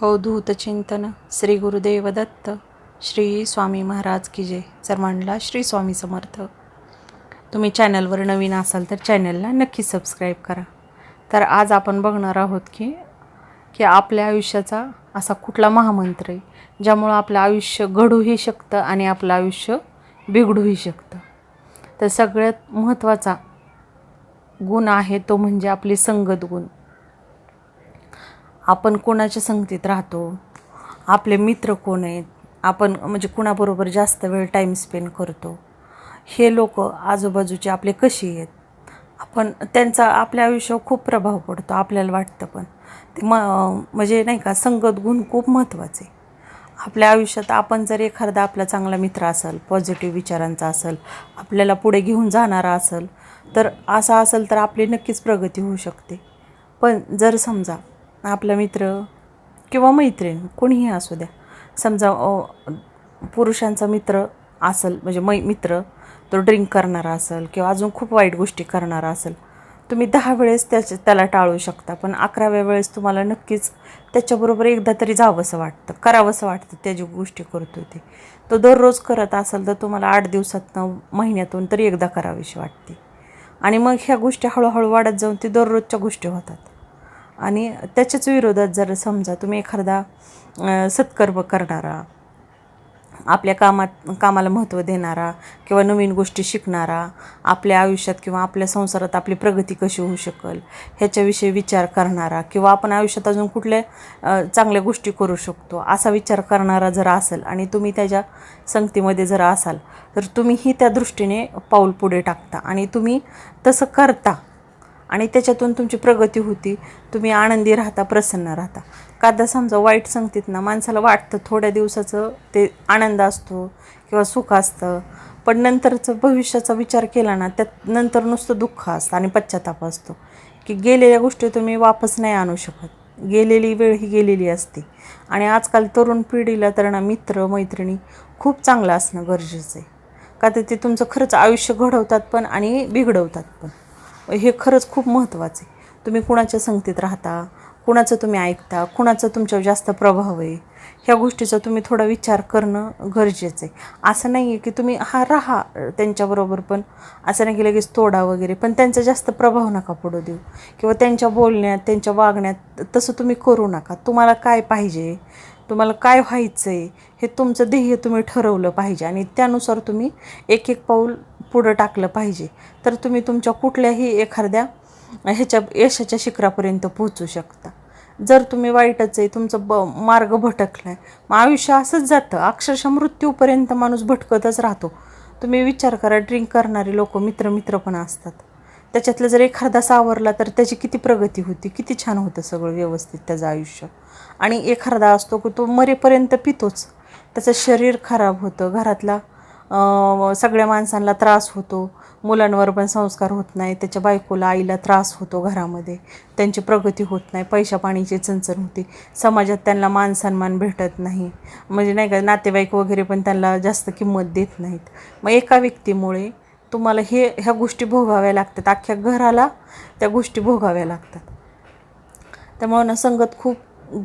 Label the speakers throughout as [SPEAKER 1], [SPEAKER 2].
[SPEAKER 1] हो, अवधूत चिंतन श्री गुरुदेव दत्त. श्री स्वामी महाराज की जय. जर म्हणला श्री स्वामी समर्थ. तुम्ही चॅनलवर नवीन असाल तर चॅनलला नक्की सबस्क्राईब करा. तर आज आपण बघणार आहोत की की आपल्या आयुष्याचा असा कुठला महामंत्र आहे ज्यामुळं आपलं आयुष्य घडूही शकतं आणि आपलं आयुष्य बिघडूही शकतं. तर सगळ्यात महत्त्वाचा गुण आहे तो म्हणजे आपली संगत गुण. आपण कोणाच्या संगतीत राहतो? आपले मित्र कोण आहेत? आपण म्हणजे कुणाबरोबर जास्त वेळ टाईम स्पेंड करतो? हे लोक आजूबाजूचे आपले कशी आहेत? आपण त्यांचा आपल्या आयुष्यावर खूप प्रभाव पडतो आपल्याला वाटतं पण. ते म म्हणजे नाही का संगत गुण खूप महत्त्वाचे आपल्या आयुष्यात आपण जर एखादा आपला चांगला मित्र असेल पॉझिटिव्ह विचारांचा असेल आपल्याला पुढे घेऊन जाणारा असेल तर असा असेल तर आपली नक्कीच प्रगती होऊ शकते. पण जर समजा आपला मित्र किंवा मैत्रीण कोणीही असू द्या. समजा पुरुषांचा मित्र असेल म्हणजे मै मित्र तो ड्रिंक करणारा असेल किंवा अजून खूप वाईट गोष्टी करणारा असेल तुम्ही दहा वेळेस त्याच्या त्याला टाळू शकता. पण अकराव्या वेळेस तुम्हाला नक्कीच त्याच्याबरोबर एकदा तरी जावंसं वाटतं करावंसं वाटतं त्या जी गोष्टी करतो ते. तो दररोज करत असेल तर तुम्हाला आठ दिवसातनं महिन्यातून तरी एकदा करावीशी वाटते. आणि मग ह्या गोष्टी हळूहळू वाढत जाऊन ती दररोजच्या गोष्टी होतात. आणि त्याच्याच विरोधात जर समजा तुम्ही एखादा सत्कर्म करणारा आपल्या कामात कामाला महत्त्व देणारा किंवा नवीन गोष्टी शिकणारा आपल्या आयुष्यात किंवा आपल्या संसारात आपली प्रगती कशी होऊ शकेल ह्याच्याविषयी विचार करणारा किंवा आपण आयुष्यात अजून कुठल्या चांगल्या गोष्टी करू शकतो असा विचार करणारा जर असेल आणि तुम्ही त्याच्या संगतीमध्ये जर असाल तर तुम्हीही त्या दृष्टीने पाऊल पुढे टाकता आणि तुम्ही तसं करता. आणि त्याच्यातून तुमची प्रगती होती. तुम्ही आनंदी राहता प्रसन्न राहता. कादा समजा वाईट संगतीत ना माणसाला वाटतं थोड्या दिवसाचं ते आनंद असतो किंवा सुख असतं. पण नंतरचं भविष्याचा विचार केला ना त्यात नंतर नुसतं दुःख असतं आणि पश्चाताप असतो. की गेलेल्या गोष्टी तुम्ही वापस नाही आणू शकत. गेलेली वेळ ही गेलेली असते. आणि आजकाल तरुण पिढीला तर ना मित्र मैत्रिणी खूप चांगलं असणं गरजेचं आहे. का तर ते तुमचं खरंच आयुष्य घडवतात पण आणि बिघडवतात पण. हे खरंच खूप महत्त्वाचं आहे. तुम्ही कुणाच्या संगतीत राहता कुणाचं तुम्ही ऐकता कुणाचा तुमच्यावर जास्त प्रभाव आहे ह्या गोष्टीचा तुम्ही थोडा विचार करणं गरजेचं आहे. असं नाही आहे की तुम्ही हा राहा त्यांच्याबरोबर पण असं नाही की लगेच तोडा वगैरे पण त्यांचा जास्त प्रभाव नका पडू देऊ. किंवा त्यांच्या बोलण्यात त्यांच्या वागण्यात तसं तुम्ही करू नका. तुम्हाला काय पाहिजे तुम्हाला काय व्हायचं आहे हे तुमचं ध्येय तुम्ही ठरवलं पाहिजे. आणि त्यानुसार तुम्ही एक एक पाऊल पुढं टाकलं पाहिजे. तर तुम्ही तुमच्या कुठल्याही एखाद्या ह्याच्या यशाच्या शिखरापर्यंत पोहोचू शकता. जर तुम्ही वाईटच आहे तुमचं ब मार्ग भटकला आहे मग आयुष्य असंच जातं. अक्षरशः मृत्यूपर्यंत माणूस भटकतच राहतो. तुम्ही विचार करा ड्रिंक करणारे लोक मित्र मित्र पण असतात. त्याच्यातलं जर एखादा सावरला तर त्याची किती प्रगती होती किती छान होतं सगळं व्यवस्थित त्याचं आयुष्य. आणि एखादा असतो की तो मरेपर्यंत पितोच. त्याचं शरीर खराब होतं घरातला सगळ्या माणसांना त्रास होतो. मुलांवर पण संस्कार होत नाही. त्याच्या बायकोला आईला त्रास होतो घरामध्ये. त्यांची प्रगती होत नाही. पैशा पाणीची चणचण होते. समाजात त्यांना मान सन्मान भेटत नाही. म्हणजे नाही का नातेवाईक वगैरे पण त्यांना जास्त किंमत देत नाहीत. मग एका व्यक्तीमुळे तुम्हाला हे ह्या गोष्टी भोगाव्या लागतात. अख्ख्या घराला त्या गोष्टी भोगाव्या लागतात. त्यामुळं ना संगत खूप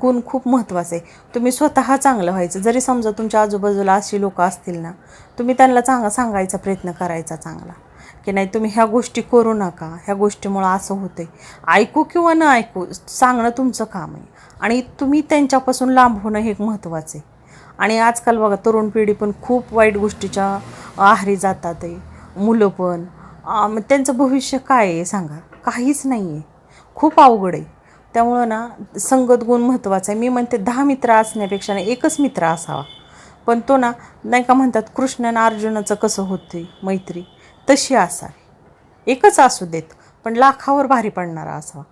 [SPEAKER 1] गुण खूप महत्त्वाचं आहे. तुम्ही स्वतः चांगलं व्हायचं. जरी समजा तुमच्या आजूबाजूला अशी लोक असतील ना तुम्ही त्यांना चांग सांगायचा प्रयत्न करायचा चांगला. की नाही तुम्ही ह्या गोष्टी करू नका. ह्या गोष्टीमुळं असं होतं आहे ऐकू किंवा न ऐकू सांगणं तुमचं काम आहे. आणि तुम्ही त्यांच्यापासून लांब होणं हे एक महत्त्वाचं आहे. आणि आजकाल बघा तरुण पिढी पण खूप वाईट गोष्टीच्या आहारी जातात आहे. मुलं पण. त्यांचं भविष्य काय आहे सांगा. काहीच नाही आहे खूप अवघड आहे. त्यामुळं ना संगत गुण महत्त्वाचा आहे. मी म्हणते दहा मित्र असण्यापेक्षा ना एकच मित्र असावा. पण तो ना नाही का म्हणतात कृष्ण आणि अर्जुनाचं कसं होते मैत्री तशी असावी. एकच असू देत पण लाखावर भारी पडणारा असावा.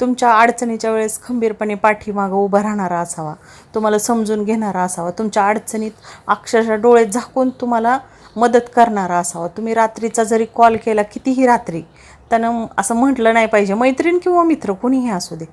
[SPEAKER 1] तुमच्या अडचणीच्या वेळेस खंबीरपणे पाठीमागं उभा राहणारा असावा. तुम्हाला समजून घेणारा असावा. तुमच्या अडचणीत अक्षरशः डोळे झाकून तुम्हाला मदत करणारा असावा. तुम्ही रात्रीचा जरी कॉल केला कितीही रात्री त्यानं असं म्हटलं नाही पाहिजे. मैत्रीण किंवा मित्र कोणीही असू दे.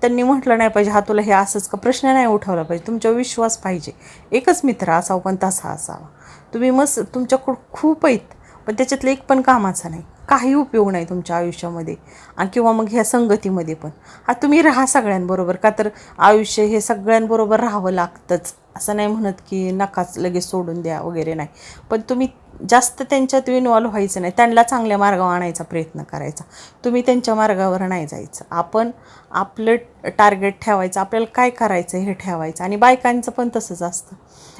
[SPEAKER 1] त्यांनी म्हटलं नाही पाहिजे हा तुला हे असंच का प्रश्न नाही उठवला पाहिजे. तुमच्यावर विश्वास पाहिजे. एकच मित्र असावा पण तसा असावा. तुम्ही मस्त तुमच्याकडं खूप आहेत पण त्याच्यातलं एक पण कामाचा नाही. काही उपयोग नाही तुमच्या आयुष्यामध्ये. आणि किंवा मग ह्या संगतीमध्ये पण. हा तुम्ही राहा सगळ्यांबरोबर. का तर आयुष्य हे सगळ्यांबरोबर राहावं लागतंच. असं नाही म्हणत की नकाच लगेच सोडून द्या वगैरे नाही. पण तुम्ही जास्त त्यांच्यात इन्वॉल्व्ह व्हायचं नाही. त्यांना चांगल्या मार्गावर आणायचा प्रयत्न करायचा. तुम्ही त्यांच्या मार्गावर नाही जायचं. आपण आपलं टार्गेट ठेवायचं आपल्याला काय करायचं हे ठेवायचं. आणि बायकांचं पण तसंच असतं.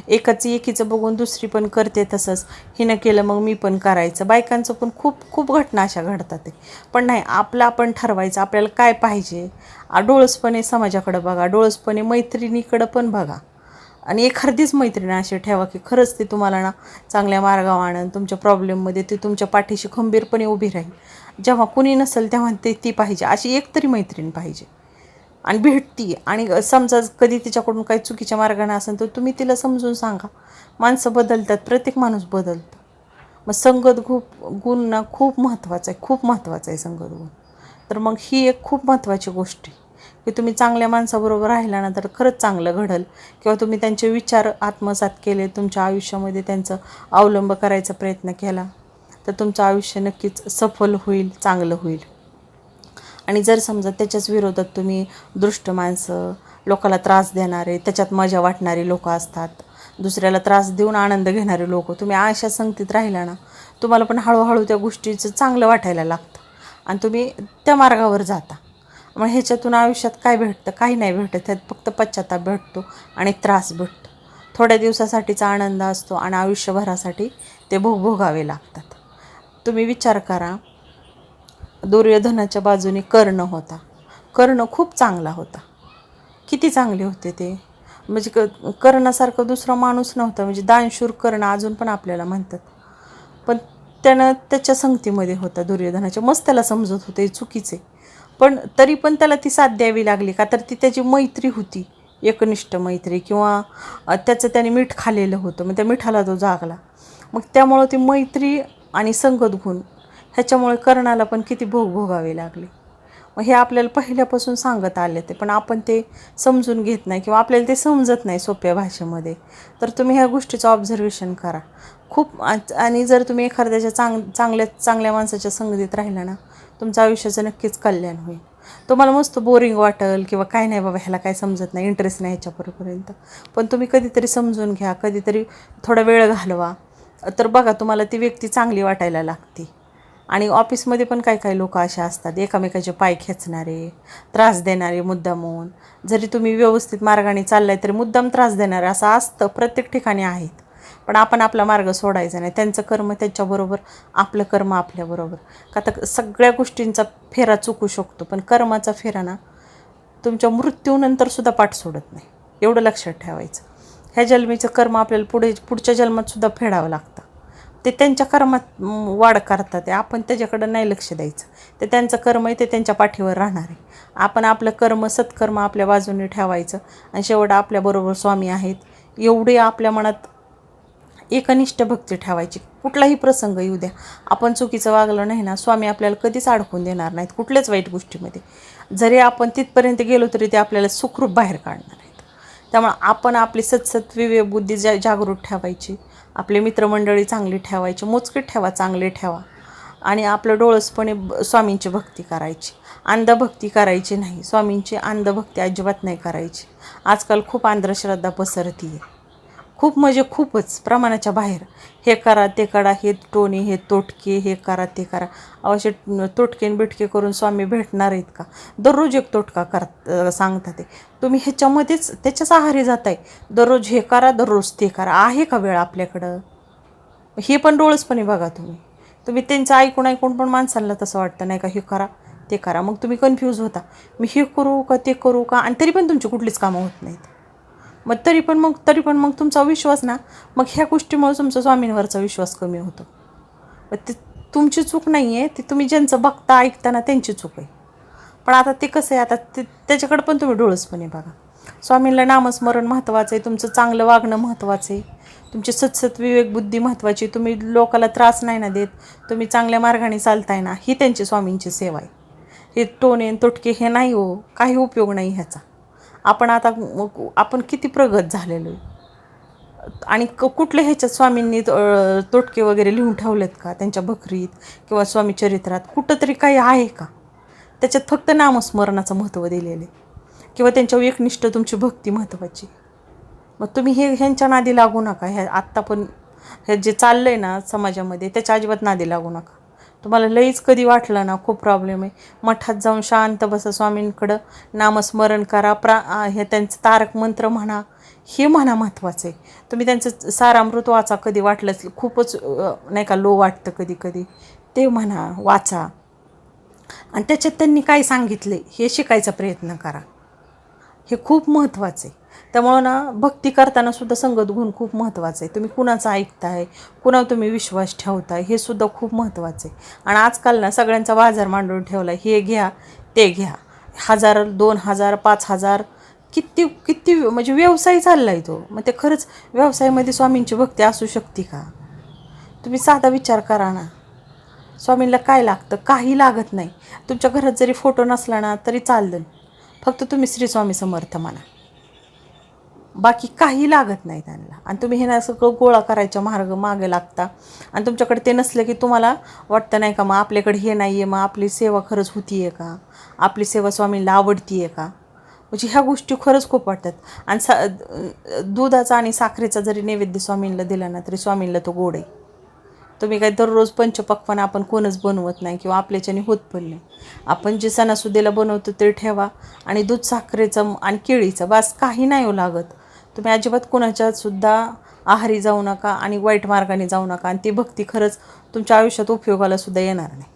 [SPEAKER 1] एकाचं एकीचं बघून दुसरी पण करते तसंच. हिनं केलं मग मी पण करायचं. बायकांचं पण खूप खूप घटना अशा घडतात. ते पण नाही आपलं आपण ठरवायचं आपल्याला काय पाहिजे. आ, डोळसपणे समाजाकडं बघा. डोळसपणे मैत्रिणीकडं पण बघा. आणि एखादीच मैत्रीण अशी ठेवा की खरंच ते तुम्हाला ना चांगल्या मार्गावर आणन तुमच्या प्रॉब्लेममध्ये ते तुमच्या पाठीशी खंबीरपणे उभी राहील. जेव्हा कुणी नसेल तेव्हा ते ती पाहिजे. अशी एक तरी मैत्रीण पाहिजे. आणि भेटती. आणि समजा कधी तिच्याकडून काही चुकीच्या मार्गाने असेल तर तुम्ही तिला समजून सांगा. माणसं बदलतात. प्रत्येक माणूस बदलतो. मग संगत खूप गुण ना खूप महत्त्वाचा आहे. खूप महत्त्वाचा आहे संगत गुण. तर मग ही एक खूप महत्त्वाची गोष्ट आहे. की तुम्ही चांगल्या माणसाबरोबर राहिला ना तर खरंच चांगलं घडल. किंवा तुम्ही त्यांचे विचार आत्मसात केले तुमच्या आयुष्यामध्ये त्यांचं अवलंब करायचा प्रयत्न केला तर तुमचं आयुष्य नक्कीच सफल होईल चांगलं होईल. आणि जर समजा त्याच्याच विरोधात तुम्ही दृष्ट माणसं लोकाला त्रास देणारे त्याच्यात मजा वाटणारी लोक असतात दुसऱ्याला त्रास देऊन आनंद घेणारे लोक तुम्ही अशा संगतीत राहिला ना तुम्हाला पण हळूहळू त्या गोष्टीचं चांगलं वाटायला लागतं. आणि तुम्ही त्या मार्गावर जाता. मग ह्याच्यातून आयुष्यात काय भेटतं? काही नाही भेटत. त्यात फक्त पश्चाताप भेटतो आणि त्रास भेटतो. थोड्या दिवसासाठीचा आनंद असतो आणि आयुष्यभरासाठी ते भोग भोगावे लागतात. तुम्ही विचार करा दुर्योधनाच्या बाजूने कर्ण होता. कर्ण खूप चांगला होता. किती चांगले होते ते? म्हणजे क कर्णासारखं दुसरा माणूस नव्हता. म्हणजे दानशूर कर्ण अजून पण आपल्याला म्हणतात. पण त्यानं त्याच्या संगतीमध्ये होता दुर्योधनाच्या. मस्त त्याला समजत होते चुकीचे. पण तरी पण त्याला ती साथ द्यावी लागली का? तर ती त्याची मैत्री होती एकनिष्ठ मैत्री किंवा त्याचं त्याने मीठ खाल्लेलं होतं मग त्या मिठाला तो जागला. मग त्यामुळं ती मैत्री आणि संगत गुण ह्याच्यामुळे कर्णाला पण किती भोग भोगावे लागले. मग हे आपल्याला पहिल्यापासून सांगत आले ते पण आपण ते समजून घेत नाही किंवा आपल्याला ते समजत नाही सोप्या भाषेमध्ये. तर तुम्ही ह्या गोष्टीचं ऑब्झर्वेशन करा. खूप आणि जर तुम्ही एखाद्याच्या चांग चांगल्या चांगल्या माणसाच्या संगतीत राहिला ना तुमचं आयुष्याचं नक्कीच कल्याण होईल. तुम्हाला मस्त बोरिंग वाटेल किंवा काय नाही बाबा ह्याला काय समजत नाही इंटरेस्ट नाही ह्याच्यापर्यंत पण तुम्ही कधीतरी समजून घ्या कधीतरी थोडा वेळ घालवा. तर बघा तुम्हाला ती व्यक्ती चांगली वाटायला लागते. आणि ऑफिसमध्ये पण काही काही लोक असे असतात एकामेकाचे पाय खेचणारे त्रास देणारे मुद्दामून. जरी तुम्ही व्यवस्थित मार्गाने चाललाय तरी मुद्दाम त्रास देणारे असं असतं प्रत्येक ठिकाणी आहेत. पण आपण आपला मार्ग सोडायचा नाही. त्यांचं कर्म त्यांच्याबरोबर आपलं कर्म आपल्याबरोबर. का तर सगळ्या गोष्टींचा फेरा चुकू शकतो पण कर्माचा फेरा ना तुमच्या मृत्यूनंतर सुद्धा पाठ सोडत नाही. एवढं लक्षात ठेवायचं. ह्या जन्मीचं कर्म आपल्याला पुढे पुढच्या जन्मातसुद्धा फेडावं लागतं. ते त्यांच्या कर्मात वाढ करतात. आहे आपण त्याच्याकडं नाही लक्ष द्यायचं. ते त्यांचं कर्म आहे ते त्यांच्या पाठीवर राहणार आहे. आपण आपलं कर्म सत्कर्म आपल्या बाजूने ठेवायचं. आणि शेवट आपल्याबरोबर स्वामी आहेत. एवढे आपल्या मनात एकनिष्ठ भक्ती ठेवायची. कुठलाही प्रसंग येऊ द्या. आपण चुकीचं वागलं नाही ना स्वामी आपल्याला कधीच अडकून देणार नाहीत कुठल्याच वाईट गोष्टीमध्ये. जरी आपण तिथपर्यंत गेलो तरी ते आपल्याला सुखरूप बाहेर काढणार आहेत त्यामुळे आपण आपली सत्सत्विवे बुद्धी जा जागृत ठेवायची. आपले मित्रमंडळी चांगली ठेवायची. मोजके ठेवा चांगले ठेवा. आणि आपलं डोळसपणे स्वामींची भक्ती करायची. अंधभक्ती करायची नाही. स्वामींची अंधभक्ती अजिबात नाही करायची. आजकाल खूप अंधश्रद्धा पसरती आहे खूप म्हणजे खूपच प्रमाणाच्या बाहेर. हे करा ते करा हे टोणी हे तोटके हे करा ते करा. अवश्य तोटके बिटके करून स्वामी भेटणार आहेत का? दररोज एक तोटका कर सांगता ते. तुम्ही ह्याच्यामध्येच त्याच्याच आहारी जात आहे दररोज हे करा दररोज ते करा. आहे का वेळ आपल्याकडं? हे पण डोळसपणे बघा तुम्ही. तुम्ही त्यांचं ऐकून ऐकून पण माणसांना तसं वाटतं नाही का? हे करा ते करा. मग तुम्ही कन्फ्यूज होता. मी हे करू का ते करू का? आणि तरी पण तुमची कुठलीच कामं होत नाहीत. मग तरी पण मग तरी पण मग तुमचा विश्वास ना मग ह्या गोष्टीमुळे तुमचा स्वामींवरचा विश्वास कमी होतो. मग ते तुमची चूक नाही आहे ती तुम्ही ज्यांचं बघता ऐकताना त्यांची चूक आहे. पण आता ते कसं आहे आता ते त्याच्याकडे पण तुम्ही डोळसपणे बघा. स्वामींना नामस्मरण महत्त्वाचं आहे तुमचं चांगलं वागणं महत्त्वाचं आहे. तुमची सतसत विवेक बुद्धी महत्त्वाची तुम्ही लोकाला त्रास नाही ना देत तुम्ही चांगल्या मार्गाने चालताय ना ही त्यांची स्वामींची सेवा आहे. हे टोने तुटके तोटके हे नाही हो काही उपयोग नाही ह्याचा. आपण आता आपण किती प्रगत झालेलो आहे? आणि क कुठल्या ह्याच्यात स्वामींनी तोटके वगैरे लिहून ठेवलेत का? त्यांच्या भकरीत किंवा स्वामी चरित्रात? कुठंतरी काही आहे का? त्याच्यात फक्त नामस्मरणाचं महत्त्व दिलेले किंवा त्यांच्यावर एकनिष्ठ तुमची भक्ती महत्त्वाची मग तुम्ही हे ह्यांच्या नादी लागू नका. ह्या आत्ता पण हे जे चाललं आहे ना समाजामध्ये त्याच्या अजिबात नादी लागू नका. तुम्हाला लईच कधी वाटलं ना खूप प्रॉब्लेम आहे. मठात जाऊन शांत बसा स्वामींकडं. नामस्मरण करा प्रा हे त्यांचं तारक मंत्र म्हणा हे म्हणा महत्त्वाचं आहे. तुम्ही त्यांचं सारामृत वाचा कधी वाटलंच खूपच नाही का लो वाटतं कधी कधी. ते म्हणा वाचा. आणि त्याच्यात त्यांनी काय सांगितले हे शिकायचा प्रयत्न करा. हे खूप महत्त्वाचं आहे. त्यामुळं ना भक्ती करताना सुद्धा संगत गुण खूप महत्त्वाचं आहे. तुम्ही कुणाचं ऐकताय कुणावर तुम्ही विश्वास ठेवताय हे सुद्धा खूप महत्त्वाचं आहे. आणि आजकाल ना सगळ्यांचा बाजार मांडून ठेवला हे घ्या ते घ्या. हजार दोन हजार पाच हजार किती किती म्हणजे व्यवसाय चालला आहे तो. मग ते खरंच व्यवसायामध्ये स्वामींची भक्ती असू शकते का? तुम्ही साधा विचार करा ना. स्वामींना काय लागतं? काही लागत नाही. तुमच्या घरात जरी फोटो नसला ना तरी चाललं फक्त तुम्ही श्री स्वामी समर्थ म्हणा बाकी काही लागत नाही त्यांना. आणि तुम्ही हे ना सगळं गोळा करायच्या मार्ग मागे लागता. आणि तुमच्याकडे ते नसलं की तुम्हाला वाटतं नाही का मग आपल्याकडे हे नाही आहे मग आपली सेवा खरंच होती आहे का? आपली सेवा स्वामींना आवडती आहे का? म्हणजे ह्या गोष्टी खरंच खूप वाटतात. आणि सा दुधाचा आणि साखरेचा जरी नैवेद्य स्वामींना दिला ना तरी स्वामींना तो गोड आहे. तुम्ही काय दररोज पंचपक्वान आपण कोणच बनवत नाही किंवा आपल्याच्याने होत पण नाही. आपण जे सणासुदीला बनवतो ते ठेवा. आणि दूध साखरेचं आणि केळीचं बास काही नाही हो लागत. तुम्ही अजिबात कुणाच्यासुद्धा आहारी जाऊ नका आणि वाईट मार्गाने जाऊ नका. आणि ती भक्ती खरंच तुमच्या आयुष्यात उपयोगाला सुद्धा येणार नाही.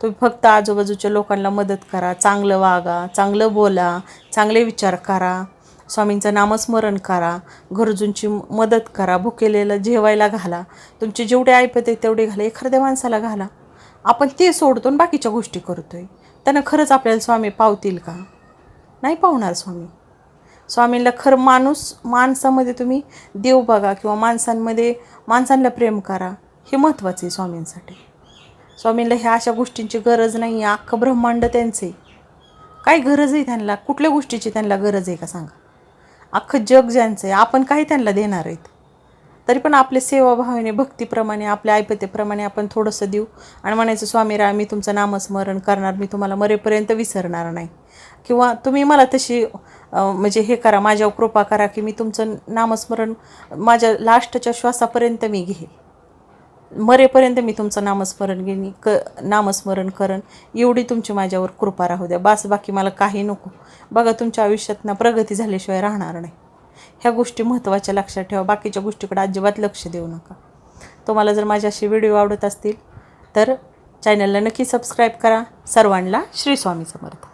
[SPEAKER 1] तुम्ही फक्त आजूबाजूच्या लोकांना मदत करा चांगलं वागा चांगलं बोला चांगले विचार करा स्वामींचं नामस्मरण करा गरजूंची मदत करा भुकेलेलं जेवायला घाला तुमचे जेवढे ऐपत आहे तेवढे घाला एखाद्या माणसाला घाला. आपण ते सोडतो आणि बाकीच्या गोष्टी करतो आहे त्यांना खरंच आपल्याला स्वामी पावतील का? नाही पावणार स्वामी. स्वामींना खरं माणूस माणसामध्ये तुम्ही देव बघा किंवा माणसांमध्ये माणसांना प्रेम करा हे महत्त्वाचं आहे स्वामींसाठी. स्वामींना ह्या अशा गोष्टींची गरज नाही आहे अख्खं ब्रह्मांड त्यांचं आहे. काय गरज आहे त्यांना कुठल्या गोष्टीची त्यांना गरज आहे का सांगा? अख्खं जग ज्यांचं आहे आपण काही त्यांना देणार आहेत. तरी पण आपले सेवाभावाने भक्तीप्रमाणे आपल्या ऐपतेप्रमाणे आपण थोडंसं देऊ. आणि म्हणायचं स्वामी रा मी तुमचं नामस्मरण करणार मी तुम्हाला मरेपर्यंत विसरणार नाही. किंवा तुम्ही मला तशी म्हणजे हे करा माझ्यावर कृपा करा की मी तुमचं नामस्मरण माझ्या लास्टच्या श्वासापर्यंत मी घेईल मरेपर्यंत मी तुमचं नामस्मरण घेईन. क नामस्मरण करण एवढी तुमची माझ्यावर कृपा राहू द्या. बास बाकी मला काही नको. बघा तुमच्या आयुष्यात ना प्रगती झाल्याशिवाय राहणार नाही. ह्या गोष्टी महत्त्वाच्या लक्षात ठेवा. बाकीच्या गोष्टीकडे अजिबात लक्ष देऊ नका. तुम्हाला जर माझे असे व्हिडिओ आवडत असतील तर चॅनलला नक्की सबस्क्राईब करा. सर्वांना श्री स्वामी समर्थ.